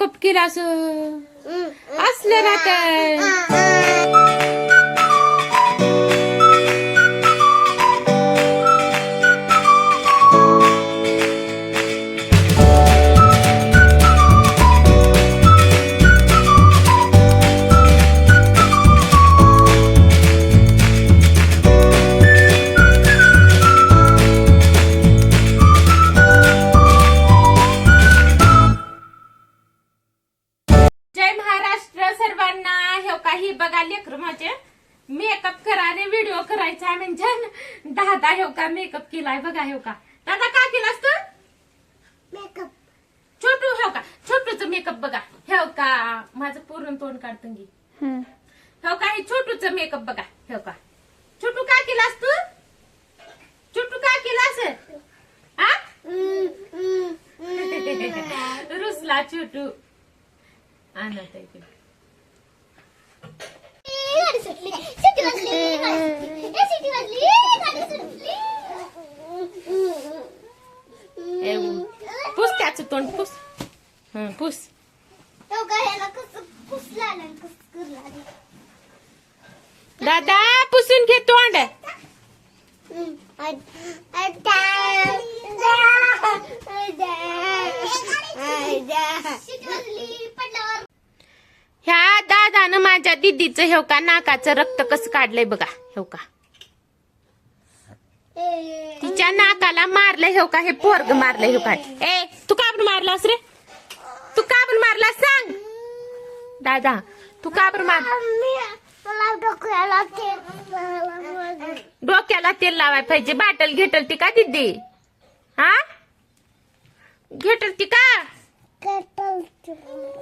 Makeup केला असं असलं ना तर सर्वांना हे काही बघा लेकर माझे. मेकअप करायला व्हिडिओ करायचा. म्हणजे दादा हे का मेकअप केलाय बघा हे का. दादा का केलास तू? मेकअप छोटू हे का? छोटूच मेकअप बघा. हे का? माझं पूर्ण तोंड काढतं गी हे का? हे छोटूच मेकअप बघा. हे का? छोटू का केलास तू? छोटू का केलास? रुसला छोटू. आणत पुस त्याचं तोंड पुस हं, पुस. दादा पुसून घे तोंड ह्या दादानं माझ्या दिदीचं हेव का नाकाचं रक्त कसं काढलंय बघा हेव का. तिच्या नाकाला मारलं हेव का हे पोरग मारलं हेव का ए तू का पण मारलास रे? तू का पण मारलास सांग? दादा तू का पण मार डोक्याला तेल लावाय पाहिजे. बाटल घेटल ती का दिदी? हा? घेटल ती का.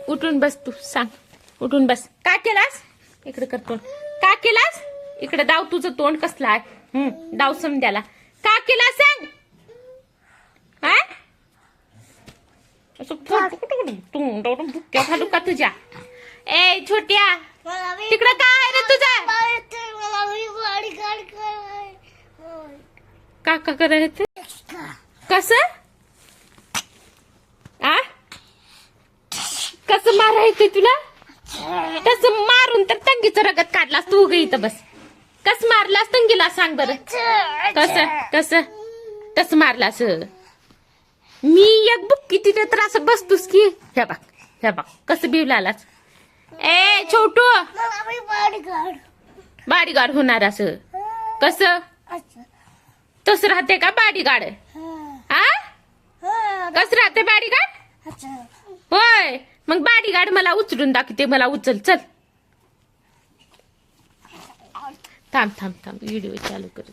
उठून बस तू सांग. उठून बस. का केलास? इकडे कर तोंड. का केलास? इकडे दाव तुझं तोंड कसलं आहे? हम्म दाव समद्याला का केला सांग? हा? असं घालू का तुझ्या? ए छोट्या तिकडं काय आहे रे तुझं. का का करायचं कस? आ? कसं मारायचं तुला? तस मारून तर तंगीचं रगत काढलास तू ग इथं बस. कस मारलास तंगीला सांग बरं. कस कस कस मारलास मी एक बुक किती तर असं बसतोस की. हे बाग हे बघ कसं बिवलालाच ए छोटू. मला बाडीगाड होणार असं. कसं? तस राहते का बाडीगाड हा. कस राहते बाडीगाड होय. मग बाडीगाड मला उचलून दाखवते मला उचल चल. थांब थांब थांब. व्हिडिओ चालू कर